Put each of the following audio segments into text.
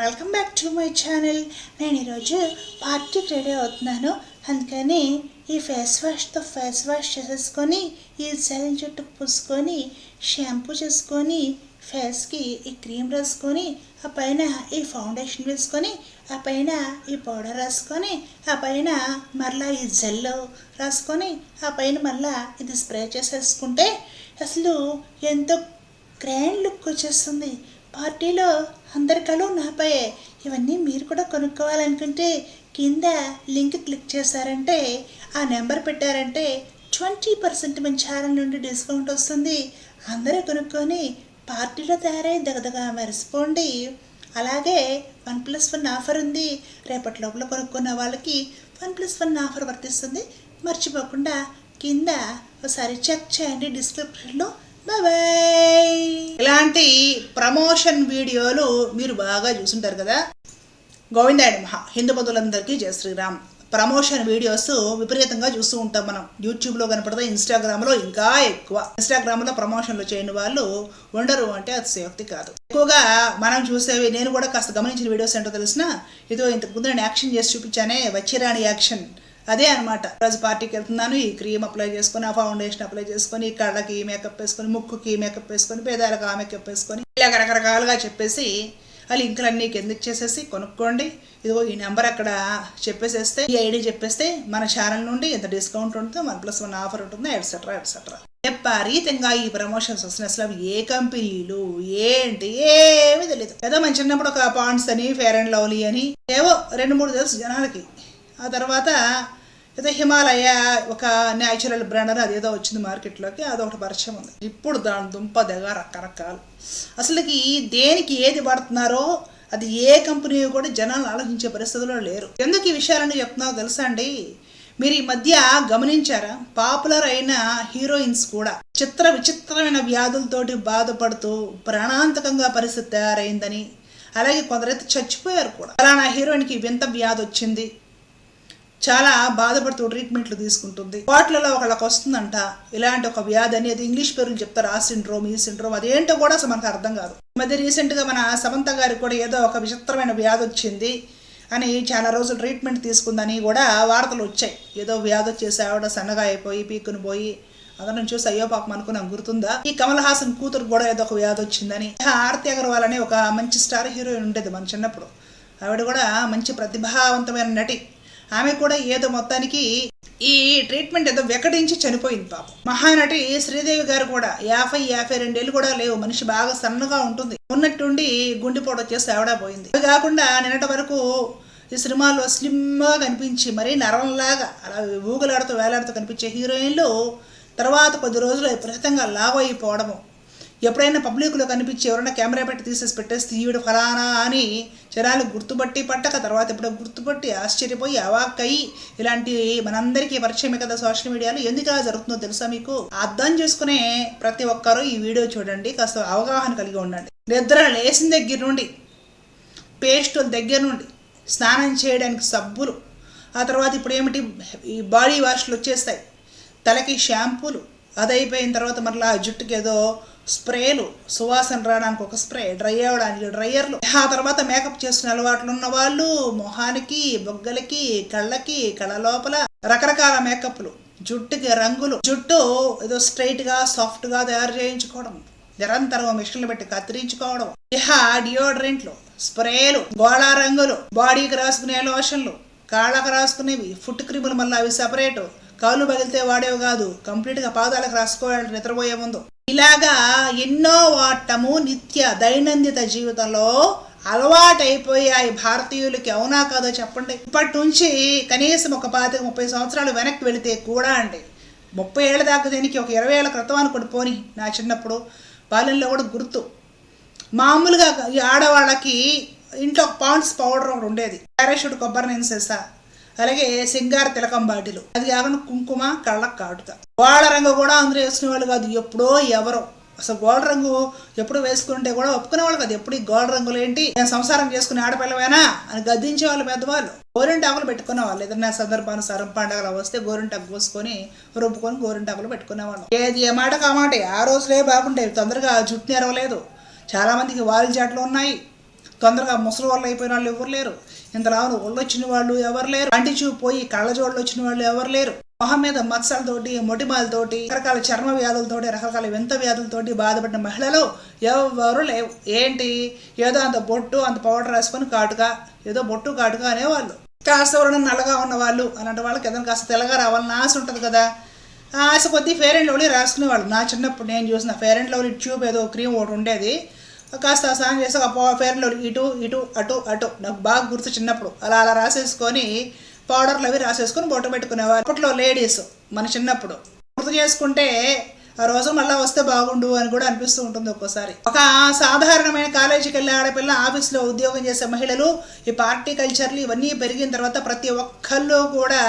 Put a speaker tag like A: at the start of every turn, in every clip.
A: Welcome back to my channel. నేను ఈరోజు పార్టీకి రెడీ అవుతున్నాను. అందుకని ఈ ఫేస్ వాష్తో ఫేస్ వాష్ చేసేసుకొని ఈ సెల్ జుట్టు పూసుకొని షాంపూ చేసుకొని ఫేస్కి ఈ క్రీమ్ రాసుకొని ఆ పైన ఈ ఫౌండేషన్ వేసుకొని ఆ పైన ఈ పౌడర్ రాసుకొని ఆ పైన మరలా ఈ జెల్ రాసుకొని ఆ పైన మళ్ళా ఇది స్ప్రే చేసేసుకుంటే అసలు ఎంతో గ్రాండ్ లుక్ వచ్చేస్తుంది. పార్టీలో అందరి కళ్ళు నాపై. ఇవన్నీ మీరు కూడా కొనుక్కోవాలనుకుంటే కింద లింక్ క్లిక్ చేశారంటే ఆ నెంబర్ పెట్టారంటే ట్వంటీ పర్సెంట్ మన ఛానల్ నుండి డిస్కౌంట్ వస్తుంది. అందరూ కొనుక్కొని పార్టీలో తయారై దగదగా మెరిసిపోండి. అలాగే వన్ ప్లస్ వన్ ఆఫర్ ఉంది. రేపటి లోపల కొనుక్కున్న వాళ్ళకి వన్ ప్లస్ వన్ ఆఫర్ వర్తిస్తుంది. మర్చిపోకుండా కింద ఒకసారి చెక్ చేయండి డిస్క్రిప్షన్లో బాయ్ ఇలాంటి ప్రమోషన్ వీడియోలు మీరు బాగా చూసుంటారు కదా? గోవిందాయుడు మహా హిందూ బంధువులందరికీ జయ శ్రీరామ్. ప్రమోషన్ వీడియోస్ విపరీతంగా చూస్తూ ఉంటాం మనం. యూట్యూబ్లో కనపడతాయి ఇన్స్టాగ్రామ్లో ఇంకా ఎక్కువ. ఇన్స్టాగ్రామ్లో ప్రమోషన్లు చేయని వాళ్ళు ఉండరు అంటే అది శక్తి కాదు. ఎక్కువగా మనం చూసేవి నేను కూడా కాస్త గమనించిన వీడియోస్ ఏంటో తెలిసిన ఇదో ఇంతకుముందు నేను యాక్షన్ చేసి చూపించానే వచ్చిరాని యాక్షన్. అదే అనమాట రోజు పార్టీకి వెళ్తున్నాను ఈ క్రీమ్ అప్లై చేసుకొని ఆ ఫౌండేషన్ అప్లై చేసుకొని ఈ కళ్ళకి మేకప్ వేసుకొని ముక్కుకి మేకప్ వేసుకొని పేదాలకు ఆ మేకప్ వేసుకొని ఇలా రకరకాలుగా చెప్పేసి ఆ లింకులన్నీ కిందకి చేసేసి కొనుక్కోండి. ఇదిగో ఈ నెంబర్ అక్కడ చెప్పేసేస్తే ఈ ఐడి చెప్పేస్తే మన ఛానల్ నుండి ఎంత డిస్కౌంట్ ఉంటుందో వన్ ప్లస్ వన్ ఆఫర్ ఉంటుందో ఎట్సెట్రా ఎట్సెట్రా విపరీతంగా ఈ ప్రమోషన్స్ వస్తున్నాయి. అసలు ఏ కంపెనీలు ఏంటి ఏమీ తెలియదు ఏదో మంచి చిన్నప్పుడు ఒక పాండ్స్ అని ఫేర్ అండ్ లవ్లీ అని ఏవో రెండు మూడు తెలుసు జనాలకి. ఆ తర్వాత ఏదో హిమాలయ ఒక న్యాచురల్ బ్రాండ్ అని అదేదో వచ్చింది మార్కెట్లోకి అదొకటి పరిచయం ఉంది. ఇప్పుడు దాని దుంప దగ్గ రకరకాలు. అసలుకి దేనికి ఏది పడుతున్నారో అది ఏ కంపెనీ కూడా జనాలు ఆలోచించే పరిస్థితిలో లేరు. ఎందుకు ఈ విషయాలని చెప్తున్నారో తెలుసా అండి? మీరు ఈ మధ్య గమనించారా? పాపులర్ అయిన హీరోయిన్స్ కూడా చిత్ర విచిత్రమైన వ్యాధులతోటి బాధపడుతూ ప్రాణాంతకంగా పరిస్థితి తయారైందని అలాగే కొందరైతే చచ్చిపోయారు కూడా. ఫలానా హీరోయిన్కి వింత వ్యాధి వచ్చింది. చాలా బాధపడుతూ ట్రీట్మెంట్లు తీసుకుంటుంది. వాటిలలో ఒకళ్ళకి వస్తుందంట ఇలాంటి ఒక వ్యాధి అనేది ఇంగ్లీష్ పేరులు చెప్తారు ఆ సిండ్రోమ్ ఈ సిండ్రోమ్ అదేంటో కూడా అసలు మనకు అర్థం కాదు. మధ్య రీసెంట్గా మన సమంత గారికి కూడా ఏదో ఒక విచిత్రమైన వ్యాధి వచ్చింది అని చాలా రోజులు ట్రీట్మెంట్ తీసుకుందని కూడా వార్తలు వచ్చాయి. ఏదో వ్యాధి వచ్చేసి ఆవిడ సన్నగా అయిపోయి పీక్కుని పోయి అతను చూసి అయ్యో పాపం అనుకున్నాం గుర్తుందా? ఈ కమల్ హాసన్ కూతురు కూడా ఏదో ఒక వ్యాధి వచ్చిందని. ఆర్తి అగర్వాల్ అనే ఒక మంచి స్టార్ హీరోయిన్ ఉండేది మన చిన్నప్పుడు. ఆవిడ కూడా మంచి ప్రతిభావంతమైన నటి. ఆమె కూడా ఏదో మొత్తానికి ఈ ట్రీట్మెంట్ ఏదో వెకటించి చనిపోయింది పాపం. మహానటి శ్రీదేవి గారు కూడా యాభై యాభై రెండేళ్ళు కూడా లేవు. మనిషి బాగా సన్నగా ఉంటుంది. ఉన్నట్టుండి గుండెపోటు వచ్చేసి ఆవిడ పోయింది. అవి కాకుండా నిన్నటి వరకు ఈ సినిమాలో స్లిమ్గా కనిపించి మరీ నరంలాగా అలా ఊగులాడుతూ వేలాడుతూ కనిపించే హీరోయిన్లు తర్వాత కొద్ది రోజులు విపరీతంగా లావ్ అయిపోవడము. ఎప్పుడైనా పబ్లిక్లో కనిపించి ఎవరైనా కెమెరా పెట్టి తీసేసి పెట్టేస్తే ఈవిడ ఫలానా అని జనాలు గుర్తుపట్టి పట్టక తర్వాత ఇప్పుడు గుర్తుపట్టి ఆశ్చర్యపోయి అవాక్కయి. ఇలాంటి మనందరికీ పరిచయమే కదా సోషల్ మీడియాలో. ఎందుకు అలా జరుగుతుందో తెలుసా మీకు? అర్థం చేసుకునే ప్రతి ఒక్కరూ ఈ వీడియో చూడండి. కాస్త అవగాహన కలిగి ఉండండి. నిద్ర లేచిన దగ్గర నుండి పేస్టుల దగ్గర నుండి స్నానం చేయడానికి సబ్బులు. ఆ తర్వాత ఇప్పుడు ఏమిటి? ఈ బాడీ వాష్లు వచ్చేస్తాయి. తలకి షాంపూలు. అది అయిపోయిన తర్వాత మరలా జుట్టుకి ఏదో స్ప్రేలు సువాసన రావడానికి ఒక స్ప్రే డ్రై అవ్వడానికి డ్రైయర్లు. ఆ తర్వాత మేకప్ చేసుకునే అలవాట్లు ఉన్న వాళ్ళు మొహానికి బొగ్గలకి కళ్ళకి కళ్ళ లోపల రకరకాల మేకప్లు జుట్టుకి రంగులు. జుట్టు ఏదో స్ట్రైట్గా సాఫ్ట్గా తయారు చేయించుకోవడం నిరంతరం మిషన్లు పెట్టి కత్తిరించుకోవడం. ఇహ డియోడ్రెంట్లు స్ప్రేలు గోళా రంగులు బాడీకి రాసుకునే లోషన్లు కాళ్ళకు రాసుకునేవి ఫుట్ క్రీములు మళ్ళీ అవి సపరేటు కాళ్ళు పగిలితే వాడేవి కాదు కంప్లీట్గా పాదాలకు రాసుకోవాలి నిద్రపోయే ముందు. ఇలాగా ఎన్నో వాడటము నిత్య దైనందిత జీవితంలో అలవాటైపోయాయి భారతీయులకి. అవునా కాదో చెప్పండి. ఇప్పటి నుంచి కనీసం ఒక పాతిక ముప్పై సంవత్సరాలు వెనక్కి వెళితే కూడా అండి. ముప్పై ఏళ్ళ దాకా దీనికి ఒక ఇరవై ఏళ్ళ క్రితం అనుకోండి పోని నా చిన్నప్పుడు. బాల్యంలో కూడా గుర్తు. మామూలుగా ఈ ఆడవాళ్ళకి ఇంట్లో పాండ్స్ పౌడర్ ఒకటి ఉండేది. పారాషూట్ కొబ్బరి నెన్సేసా అలాగే సింగార తిలకం బాటిలు. అది కాకుండా కుంకుమ కళ్ళకు కాటుక గోడ రంగు కూడా అందరూ వేసుకునే వాళ్ళు కాదు ఎప్పుడో ఎవరో. అసలు గోల్డ్ రంగు ఎప్పుడు వేసుకుంటే కూడా ఒప్పుకునే వాళ్ళు కాదు ఎప్పుడు ఈ గోల్డ్ రంగులు ఏంటి? నేను సంసారం చేసుకునే ఆడపిల్లవేనా? అని గద్దించే వాళ్ళు పెద్దవాళ్ళు. గోరింటాకులు పెట్టుకునే వాళ్ళు. ఏదైనా సందర్భానుసారం పండగలు వస్తే గోరింటాకు కోసుకొని రుబ్బుకొని గోరింటాకులు పెట్టుకునేవాళ్ళు ఏది ఏ మాట కామాట ఆ రోజులే బాగుండేవి తొందరగా జుట్టు నెరవలేదు. చాలా మందికి జాట్లు ఉన్నాయి. తొందరగా ముసలి వాళ్ళు అయిపోయిన వాళ్ళు ఎవరు లేరు. ఇంతలావున ఒళ్ళొచ్చిన వాళ్ళు ఎవరు లేరు. కంటి చూపు పోయి కళ్ళజోళ్ళు వచ్చిన వాళ్ళు ఎవరు లేరు. మొహం మీద మత్సలతోటి మొటిమాలతోటి రకరకాల చర్మ వ్యాధులతోటి రకరకాల వింత వ్యాధులతోటి బాధపడిన మహిళలు ఎవరు లేవు. ఏంటి? ఏదో అంత బొట్టు అంత పౌడర్ రాసుకొని కాటుగా ఏదో బొట్టు కాటుగా అనేవాళ్ళు. కాస్త ఎవరైనా నల్లగా ఉన్నవాళ్ళు అలాంటి వాళ్ళకి ఏదైనా కాస్త తెల్లగా రావాలని ఆశ ఉంటుంది కదా. ఆశ కొద్దీ ఫేర్ అండ్ లవ్లీ రాసుకునేవాళ్ళు. నా చిన్నప్పుడు నేను చూసిన ఫేర్ అండ్ లవ్లీ ట్యూబ్ ఏదో క్రీమ్ ఒకటి ఉండేది. కాస్త స్నానం చేసి ఒక పేర్లు ఇటు ఇటు అటు అటు. నాకు బాగా గుర్తు చిన్నప్పుడు. అలా అలా రాసేసుకొని పౌడర్లు అవి రాసేసుకొని బొట్టు పెట్టుకునేవారు. అప్పట్లో లేడీస్ మన చిన్నప్పుడు. గుర్తు చేసుకుంటే ఆ రోజు మళ్ళీ వస్తే బాగుండు అని కూడా అనిపిస్తూ ఉంటుంది ఒక్కోసారి. ఒక సాధారణమైన కాలేజీకి వెళ్ళే ఆడపిల్ల ఆఫీస్లో ఉద్యోగం చేసే మహిళలు ఈ పార్టీ కల్చర్లు ఇవన్నీ పెరిగిన తర్వాత ప్రతి ఒక్కళ్ళు కూడా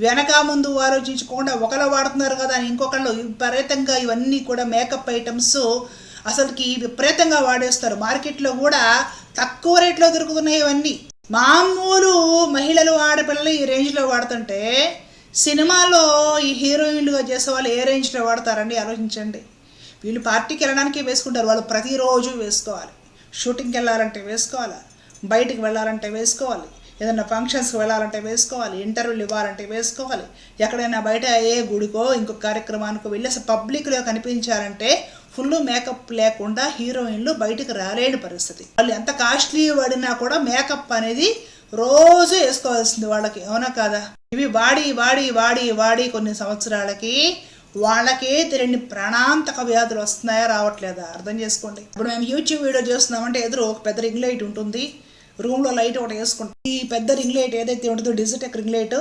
A: వెనక ముందు ఆలోచించకుండా ఒకళ్ళు వాడుతున్నారు కదా అని ఇంకొకళ్ళు విపరీతంగా ఇవన్నీ కూడా మేకప్ ఐటమ్స్ అసలుకి విపరీతంగా వాడేస్తారు. మార్కెట్లో కూడా తక్కువ రేట్లో దొరుకుతున్నాయి ఇవన్నీ. మామూలు మహిళలు ఆడపిల్లలు ఈ రేంజ్లో వాడుతుంటే సినిమాలో ఈ హీరోయిన్లుగా చేసే వాళ్ళు ఏ రేంజ్లో వాడతారండి? ఆలోచించండి. వీళ్ళు పార్టీకి వెళ్ళడానికి వేసుకుంటారు. వాళ్ళు ప్రతిరోజు వేసుకోవాలి. షూటింగ్కి వెళ్ళాలంటే వేసుకోవాలి? బయటికి వెళ్ళాలంటే వేసుకోవాలి. ఏదైనా ఫంక్షన్స్కి వెళ్ళాలంటే వేసుకోవాలి. ఇంటర్వ్యూలు ఇవ్వాలంటే వేసుకోవాలి. ఎక్కడైనా బయట ఏ గుడికో ఇంకొక కార్యక్రమానికి వెళ్ళి అసలు పబ్లిక్లో కనిపించాలంటే ఫుల్ మేకప్ లేకుండా హీరోయిన్లు బయటికి రాలేని పరిస్థితి. వాళ్ళు ఎంత కాస్ట్లీ వాడినా కూడా మేకప్ అనేది రోజు వేసుకోవాల్సింది వాళ్ళకి అవునా కాదా? ఇవి వాడి వాడి వాడి వాడి కొన్ని సంవత్సరాలకి వాళ్ళకే తెలియని ప్రాణాంతక వ్యాధులు వస్తున్నాయా రావట్లేదా? అర్థం చేసుకోండి. ఇప్పుడు మేము యూట్యూబ్ వీడియో చేస్తున్నామంటే ఎదురు ఒక పెద్ద రింగ్ లైట్ ఉంటుంది. రూమ్లో లైట్ ఒకటి వేసుకుంటాం. ఈ పెద్ద రింగ్ లైట్ ఏదైతే ఉంటుందో డిజిటెక్ రింగ్ లైట్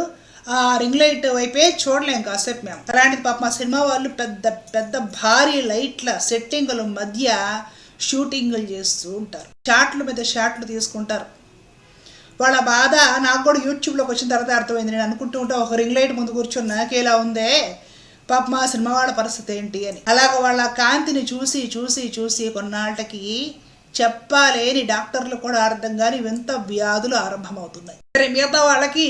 A: ఆ రింగ్ లైట్ వైపే చూడలేం కాసేపు మేము. అలాంటిది పాప మా సినిమా వాళ్ళు పెద్ద పెద్ద భారీ లైట్ల సెట్టింగుల మధ్య షూటింగులు చేస్తూ ఉంటారు. షాట్ల మీద షాట్లు తీసుకుంటారు. వాళ్ళ బాధ నాకు కూడా యూట్యూబ్లోకి వచ్చిన తర్వాత అర్థమైంది. నేను అనుకుంటూ ఉంటే ఒక రింగ్ లైట్ ముందు కూర్చొని నాకేలా ఉందే? పాప మా సినిమా వాళ్ళ పరిస్థితి ఏంటి అని. అలాగ వాళ్ళ కాంతిని చూసి చూసి చూసి కొన్నాళ్ళకి చెప్పలేని డాక్టర్లు కూడా అర్థం కాని వింత వ్యాధులు ఆరంభమవుతున్నాయి. సరే మిగతా వాళ్ళకి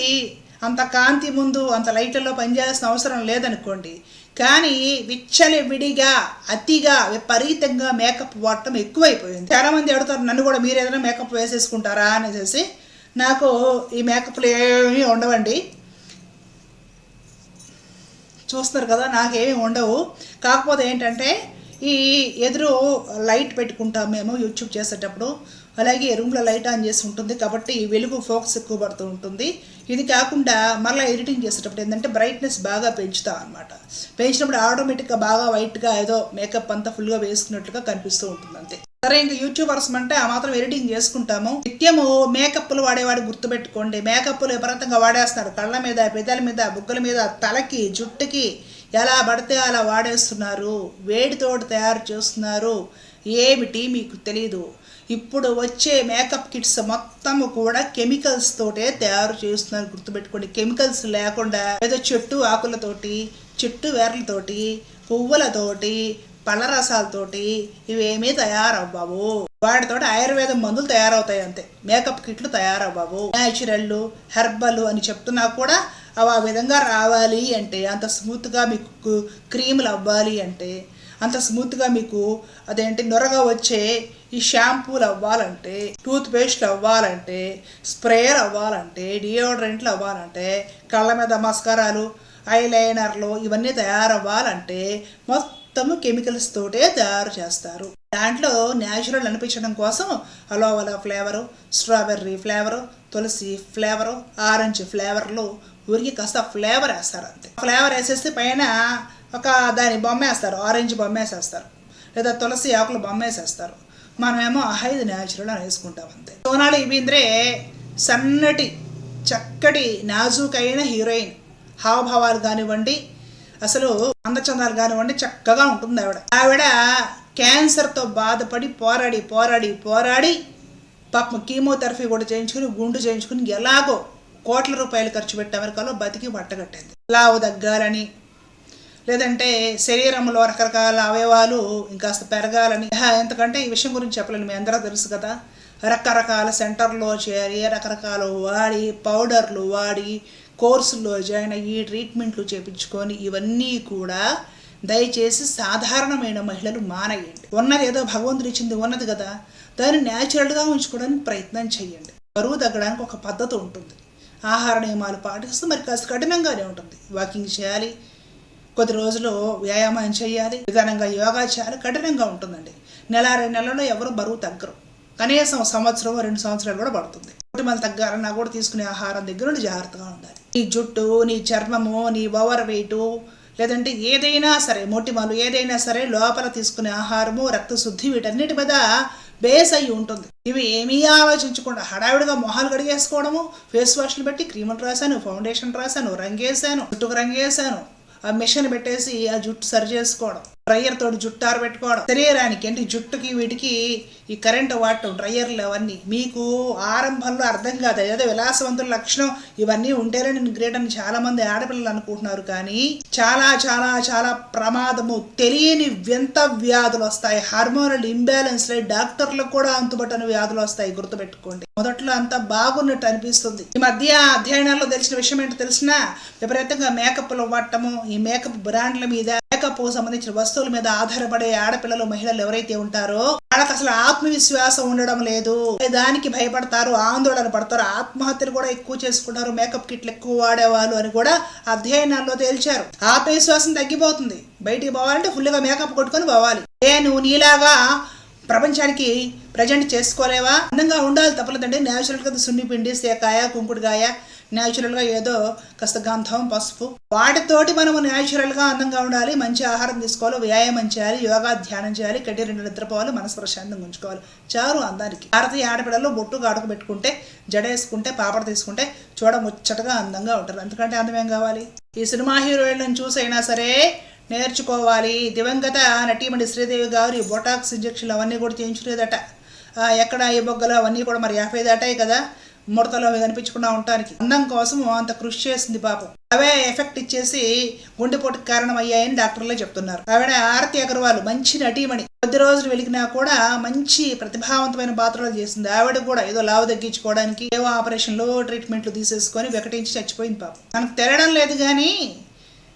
A: అంత కాంతి ముందు అంత లైట్లలో పనిచేయాల్సిన అవసరం లేదనుకోండి. కానీ విచ్చలి విడిగా అతిగా విపరీతంగా మేకప్ వాడటం ఎక్కువైపోయింది. చాలా మంది అడుగుతారు నన్ను కూడా మీరు ఏదైనా మేకప్ వేసేసుకుంటారా? అనేసి నాకు ఈ మేకప్లు ఏమీ ఉండవండి. చూస్తారు కదా నాకేమీ ఉండవు. కాకపోతే ఏంటంటే ఈ ఎదురు లైట్ పెట్టుకుంటాం మేము యూట్యూబ్ చేసేటప్పుడు. అలాగే రూమ్లో లైట్ ఆన్ చేసి ఉంటుంది కాబట్టి వెలుగు ఫోకస్ ఎక్కువ పడుతూ ఉంటుంది. ఇది కాకుండా మళ్ళీ ఎడిటింగ్ చేసేటప్పుడు ఏంటంటే బ్రైట్నెస్ బాగా పెంచుతాం అనమాట పెంచినప్పుడు ఆటోమేటిక్గా బాగా వైట్గా ఏదో మేకప్ అంతా ఫుల్గా వేసుకున్నట్లుగా కనిపిస్తూ ఉంటుంది అంతే. సరే ఇంకా యూట్యూబర్స్ అంటే ఆ మాత్రం ఎడిటింగ్ చేసుకుంటాము. నిత్యము మేకప్లు వాడేవాడు గుర్తుపెట్టుకోండి. మేకప్లు విపరీతంగా వాడేస్తున్నారు. కళ్ళ మీద పెదల మీద బుగ్గల మీద తలకి జుట్టుకి ఎలా పడితే అలా వాడేస్తున్నారు. వేడితోటి తయారు చేస్తున్నారు. ఏమిటి మీకు తెలియదు ఇప్పుడు వచ్చే మేకప్ కిట్స్ మొత్తము కూడా కెమికల్స్ తోటే తయారు చేస్తున్నారు. గుర్తుపెట్టుకోండి కెమికల్స్ లేకుండా ఏదో చెట్టు ఆకులతోటి చెట్టు వేర్లతోటి పువ్వులతోటి పళ్ళ రసాలతోటి ఇవేమీ తయారవ్వవు. వాటితోటి ఆయుర్వేదం మందులు తయారవుతాయి అంతే. మేకప్ కిట్లు తయారవ్వవు. న్యాచురల్ హెర్బల్ అని చెప్తున్నా కూడా అవి ఆ విధంగా రావాలి అంటే అంత స్మూత్గా మీకు క్రీములు అవ్వాలి అంటే అంత స్మూత్గా మీకు అదేంటి నొరగా వచ్చే ఈ షాంపూలు అవ్వాలంటే టూత్ పేస్ట్లు అవ్వాలంటే స్ప్రేయర్ అవ్వాలంటే డియోడ్రెంట్లు అవ్వాలంటే కళ్ళ మీద మస్కారాలు ఐలైనర్లు ఇవన్నీ తయారవ్వాలంటే మొత్తము కెమికల్స్ తోటే తయారు చేస్తారు. దాంట్లో న్యాచురల్ అనిపించడం కోసం aloe vera flavour strawberry flavour తులసి ఫ్లేవరు ఆరెంజ్ ఫ్లేవర్లు ఊరికి కాస్త ఫ్లేవర్ వేస్తారు అంతే. ఫ్లేవర్ వేసేస్తే పైన ఒక దాని బొమ్మ వేస్తారు ఆరెంజ్ బొమ్మ వేసేస్తారు లేదా తులసి ఆకులు బొమ్మ వేసేస్తారు. మనమేమో ఐదు న్యాచురల్ అని వేసుకుంటాం అంతే. సోనాలి ఇవింద్రే సన్నటి చక్కటి నాజుకైన హీరోయిన్. హావభావాలు కానివ్వండి అసలు అందచందాలు కానివ్వండి చక్కగా ఉంటుంది ఆవిడ. ఆవిడ క్యాన్సర్తో బాధపడి పోరాడి పోరాడి పోరాడి పాపం కీమోథెరపీ కూడా చేయించుకుని గుండు చేయించుకుని ఎలాగో కోట్ల రూపాయలు ఖర్చు పెట్టి అమెరికాలో బతికి బట్టగట్టింది. లావు తగ్గాలని లేదంటే శరీరంలో రకరకాల అవయవాలు ఇంకాస్త పెరగాలని. ఎందుకంటే ఈ విషయం గురించి చెప్పలేను మీ అందరూ తెలుసు కదా. రకరకాల సెంటర్లో చేరి రకరకాల వాడి పౌడర్లు వాడి కోర్సుల్లో జాయిన్ అయ్యి ట్రీట్మెంట్లు చేపించుకొని ఇవన్నీ కూడా దయచేసి సాధారణమైన మహిళలు మానేయండి. ఉన్నది ఏదో భగవంతుడు ఇచ్చింది ఉన్నది కదా దాన్ని న్యాచురల్గా ఉంచుకోవడానికి ప్రయత్నం చేయండి. బరువు తగ్గడానికి ఒక పద్ధతి ఉంటుంది. ఆహార నియమాలు పాటిస్తూ మరి కాస్త కఠినంగానే ఉంటుంది. వాకింగ్ చేయాలి కొద్ది రోజులు వ్యాయామం చేయాలి. విధానంగా యోగా చేయాలి. కఠినంగా ఉంటుందండి. నెల రెండు నెలల్లో ఎవరు బరువు తగ్గరు. కనీసం సంవత్సరం రెండు సంవత్సరాలు కూడా పడుతుంది. కుటుంబాలు తగ్గాలన్నా కూడా తీసుకునే ఆహారం దగ్గర నుండి జాగ్రత్తగా ఉండాలి. నీ జుట్టు నీ చర్మము నీ ఓవర్ వెయిట్ లేదంటే ఏదైనా సరే మొటిమలు ఏదైనా సరే లోపల తీసుకునే ఆహారము రక్తశుద్ధి వీటన్నిటి మీద బేస్ అయి ఉంటుంది. ఇవి ఏమీ ఆలోచించకుండా హడావిడిగా మొహాలు కడిగేసుకోవడము ఫేస్ వాష్లు పెట్టి క్రీములు రాశాను ఫౌండేషన్ రాశాను రంగేశాను జుట్టుకు రంగేశాను. ఆ మిషన్ పెట్టేసి ఆ జుట్టు సరి చేసుకోవడం. డ్రయర్ తోటి జుట్టు ఆరబెట్టుకోవడం. శరీరానికి అంటే జుట్టుకి వీటికి ఈ కరెంట్ వాడటం డ్రయర్లు అవన్నీ. మీకు ఆరంభంలో అర్థం కాదు. ఏదో విలాసవంతుల లక్షణం ఇవన్నీ ఉంటేనే నేను గ్రేట్ అని చాలా మంది ఆడపిల్లలు అనుకుంటున్నారు. కానీ చాలా చాలా చాలా ప్రమాదము. తెలియని వింత వ్యాధులు వస్తాయి. హార్మోనల్ ఇంబ్యాలెన్స్ డాక్టర్లకు కూడా అంతుబట్టని వ్యాధులు వస్తాయి. గుర్తుపెట్టుకోండి. మొదట్లో అంతా బాగున్నట్టు అనిపిస్తుంది. ఈ మధ్య అధ్యయనాల్లో తెలిసిన విషయం ఏంటో తెలిసిన విపరీతంగా మేకప్లు వాడటము ఈ మేకప్ బ్రాండ్ల మీద మేకప్ సంబంధించిన వస్తువుల మీద ఆధారపడే ఆడపిల్లలు మహిళలు ఎవరైతే ఉంటారో వాళ్ళకి అసలు ఆత్మవిశ్వాసం ఉండడం లేదు. దానికి భయపడతారు ఆందోళన పడతారు ఆత్మహత్యలు కూడా ఎక్కువ చేసుకుంటారు మేకప్ కిట్లు ఎక్కువ వాడేవాళ్ళు అని కూడా అధ్యయనాల్లో తేల్చారు. ఆత్మవిశ్వాసం తగ్గిపోతుంది. బయటికి పోవాలంటే ఫుల్గా మేకప్ కొట్టుకొని పోవాలి. నేను నీలాగా ప్రపంచానికి ప్రజెంట్ చేసుకోలేవా? అందంగా ఉండాలి తప్పలేదండి న్యాచురల్గా సున్నిపిండి సేకాయ కుంకుడుగాయ న్యాచురల్గా ఏదో కాస్త గంధం పసుపు. వాటితోటి మనము న్యాచురల్గా అందంగా ఉండాలి మంచి ఆహారం తీసుకోవాలి వ్యాయామం చేయాలి యోగా ధ్యానం చేయాలి కడ్డీ రెండు నిద్రపోవాలి మనసు ప్రశాంతంగా ఉంచుకోవాలి. చారు అందానికి. భారతీయ ఆడపిల్లలు బొట్టు గాడుకు పెట్టుకుంటే జడేసుకుంటే పాపడ తీసుకుంటే చూడ ముచ్చటగా అందంగా ఉంటారు. ఎందుకంటే అందం ఏం కావాలి? ఈ సినిమా హీరోయిన్లను చూసైనా సరే నేర్చుకోవాలి. దివంగత నటీమణి శ్రీదేవి గారు బొటాక్స్ ఇంజక్షన్లు అవన్నీ కూడా చేయించలేదట. ఎక్కడ ఈ బొగ్గలు అవన్నీ కూడా మరి యాభై దాటాయి కదా? ముడతలు అవి కనిపించకుండా ఉండటానికి. అందం కోసం అంత కృషి చేసింది పాపం. అవే ఎఫెక్ట్ ఇచ్చేసి గుండెపోటుకి కారణం అయ్యాయని డాక్టర్లే చెప్తున్నారు. ఆవిడ ఆరతి అగర్వాల్ మంచి నటీమణి. కొద్ది రోజులు వెలిగినా కూడా మంచి ప్రతిభావంతమైన పాత్రలు చేసింది. ఆవిడ కూడా ఏదో లావు తగ్గించుకోవడానికి ఏవో ఆపరేషన్లు ట్రీట్మెంట్లు తీసేసుకొని వెకటించి చచ్చిపోయింది పాపం. మనకు తెరడం లేదు కానీ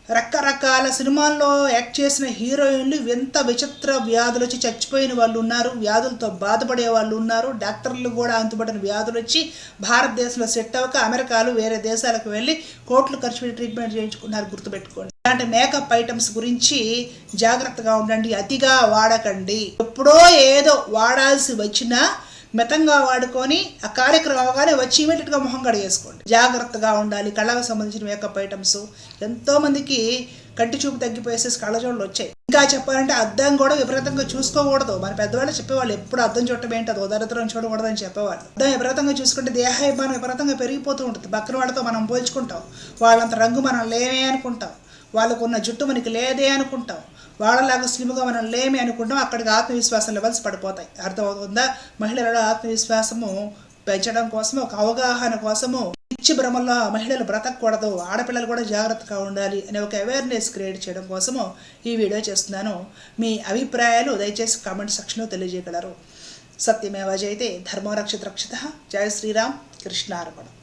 A: రకరకాల సినిమాల్లో యాక్ట్ చేసిన హీరోయిన్లు ఎంత విచిత్ర వ్యాధులు వచ్చి చచ్చిపోయిన వాళ్ళు ఉన్నారు వ్యాధులతో బాధపడే వాళ్ళు ఉన్నారు డాక్టర్లు కూడా అంతుపడిన వ్యాధులు వచ్చి భారతదేశంలో సెట్ అవ్వక అమెరికాలు వేరే దేశాలకు వెళ్ళి కోట్లు ఖర్చు పెట్టి ట్రీట్మెంట్ చేయించుకున్నారు గుర్తుపెట్టుకోండి. ఇలాంటి మేకప్ ఐటమ్స్ గురించి జాగ్రత్తగా ఉండండి అతిగా వాడకండి. ఎప్పుడో ఏదో వాడాల్సి వచ్చినా మితంగా వాడుకొని ఆ కార్యక్రమం అవగానే వచ్చి ఇమీడియట్గా మొహం కడిగేసుకోండి. జాగ్రత్తగా ఉండాలి. కళ్ళకు సంబంధించిన మేకప్ ఐటమ్స్ ఎంతోమందికి కంటి చూపు తగ్గిపోయేసేసి కళ్ళజోళ్ళు వచ్చాయి. ఇంకా చెప్పాలంటే అద్దం కూడా విపరీతంగా చూసుకోకూడదు. మన పెద్దవాళ్ళు చెప్పేవాళ్ళు ఎప్పుడు అద్దం చూడటం ఏంటి? అది ఉదరతరం చూడకూడదు అని చెప్పేవాళ్ళు. అద్దం విపరీతంగా చూసుకుంటే దేహాభిమానం విపరీతంగా పెరిగిపోతూ ఉంటుంది. పక్కన వాళ్ళతో మనం పోల్చుకుంటాం. వాళ్ళంత రంగు మనం లేమే అనుకుంటాం. వాళ్ళకున్న జుట్టు మనకి లేదే అనుకుంటాం. వాళ్ళలాగా స్లిమ్గా మనం లేమే అనుకుంటాం. అక్కడికి ఆత్మవిశ్వాసం లెవెల్స్ పడిపోతాయి. అర్థమవుతుందా? మహిళలలో ఆత్మవిశ్వాసము పెంచడం కోసము ఒక అవగాహన కోసము పిచ్చి భ్రమల్లో మహిళలు బ్రతకూడదు ఆడపిల్లలు కూడా జాగ్రత్తగా ఉండాలి అనే ఒక అవేర్నెస్ క్రియేట్ చేయడం కోసము ఈ వీడియో చేస్తున్నాను. మీ అభిప్రాయాలు దయచేసి కామెంట్ సెక్షన్లో తెలియజేయగలరు. సత్యమేవ జయతే ధర్మరక్షిత రక్షిత రక్షిత జయ శ్రీరామ్ కృష్ణార్పణం.